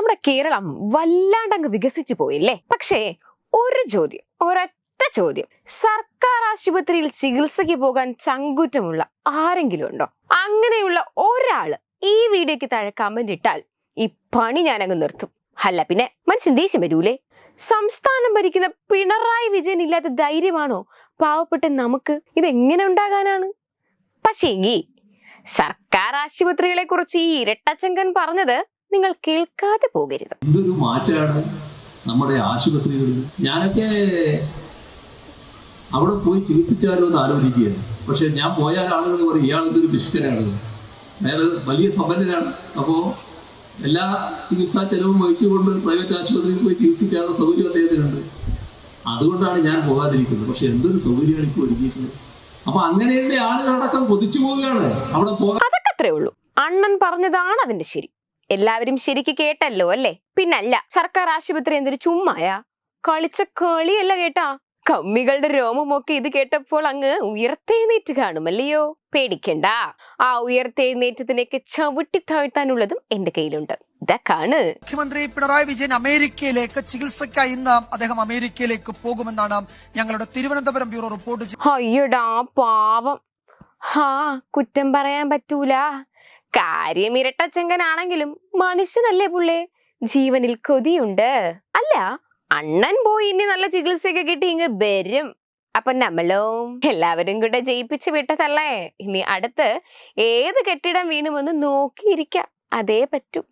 നമ്മുടെ കേരളം വല്ലാണ്ടങ്ങ് വികസിച്ചു പോയില്ലേ? പക്ഷേ ഒരു ചോദ്യം ഒരൊറ്റ ചോദ്യം. സർക്കാർ ആശുപത്രിയിൽ ചികിത്സയ്ക്ക് പോകാൻ ചങ്കൂറ്റമുള്ള ആരെങ്കിലും ഉണ്ടോ? അങ്ങനെയുള്ള ഒരാൾ ഈ വീഡിയോക്ക് താഴെ കമന്റ് ഇട്ടാൽ ഈ പണി ഞാൻ അങ്ങ് നിർത്തും. അല്ല പിന്നെ മനുഷ്യൻ ദേഷ്യം വരൂലേ? സംസ്ഥാനം ഭരിക്കുന്ന പിണറായി വിജയൻ ഇല്ലാത്ത ധൈര്യമാണോ? പാവപ്പെട്ട നമുക്ക് ഇതെങ്ങനെ ഉണ്ടാകാനാണ്? പക്ഷേ സർക്കാർ ആശുപത്രികളെ കുറിച്ച് ഈ ഇരട്ടച്ചങ്കൻ പറഞ്ഞത് നിങ്ങൾ കേൾക്കാതെ പോകരുത്. എന്തൊരു മാറ്റാണ് നമ്മുടെ ആശുപത്രികളിൽ? ഞാനൊക്കെ അവിടെ പോയി ചികിത്സിച്ചാലോ എന്ന് ആലോചിക്കുകയാണ്. പക്ഷെ ഞാൻ പോയാൽ ആളുകൾ പറയും ഇയാൾ എന്തൊരു പിശുക്കനാണ് അയാൾ വലിയ സമ്പന്നനാണ്. അപ്പോൾ എല്ലാ ചികിത്സാ ചെലവും വഹിച്ചുകൊണ്ട് പ്രൈവറ്റ് ആശുപത്രിയിൽ പോയി ചികിത്സിക്കാനുള്ള സൗകര്യം അദ്ദേഹത്തിനുണ്ട്. അതുകൊണ്ടാണ് ഞാൻ പോകാതിരിക്കുന്നത്. പക്ഷെ എന്തൊരു സൗകര്യമാണ് ഇപ്പോൾ ഒരുക്കിയിട്ടുള്ളത്. അപ്പൊ അങ്ങനെയുള്ള ആളുകളടക്കം കൊതിച്ചു പോവുകയാണ് അവിടെ പോകാൻ. അതൊക്കെ അത്രേ ഉള്ളൂ. അണ്ണൻ പറഞ്ഞതാണ് അതിന്റെ ശരി. എല്ലാവരും ശരിക്ക് കേട്ടല്ലോ അല്ലേ? പിന്നല്ല സർക്കാർ ആശുപത്രി എന്തൊരു ചുമ്മായ? കളിച്ച കളിയല്ല കേട്ടാ? കമ്മികളുടെ രോമമൊക്കെ ഇത് കേട്ടപ്പോൾ അങ്ങ് ഉയർത്തെഴുന്നേറ്റ് കാണുമല്ലയോ? പേടിക്കണ്ട. ആ ഉയർത്തെഴുന്നേറ്റത്തിനൊക്കെ ചവിട്ടി താഴ്ത്താനുള്ളതും എന്റെ കയ്യിലുണ്ട്. ഇതൊക്കെയാണ് മുഖ്യമന്ത്രി പിണറായി വിജയൻ അമേരിക്കയിലേക്ക് ചികിത്സയ്ക്കായി ഇന്ന് അദ്ദേഹം അമേരിക്കയിലേക്ക് പോകുമെന്നാണ് ഞങ്ങളുടെ തിരുവനന്തപുരം ബ്യൂറോ റിപ്പോർട്ട് അയ്യോടാ അയ്യടാ പാവം. ഹാ കുറ്റം പറയാൻ പറ്റൂല. കാര്യം ഇരട്ടച്ചങ്കനാണെങ്കിലും മനുഷ്യനല്ലേ പുള്ളേ? ജീവനിൽ കൊതിയുണ്ട്. അല്ല അണ്ണൻ പോയി ഇനി നല്ല ചികിത്സയൊക്കെ കിട്ടി ഇങ്ങ് വരും. അപ്പൊ നമ്മളോ എല്ലാവരും കൂടെ ജയിപ്പിച്ച് വിട്ടതല്ലേ? ഇനി അടുത്ത് ഏത് കെട്ടിടം വീണുമെന്ന് നോക്കിയിരിക്കാം. അതേ പറ്റൂ.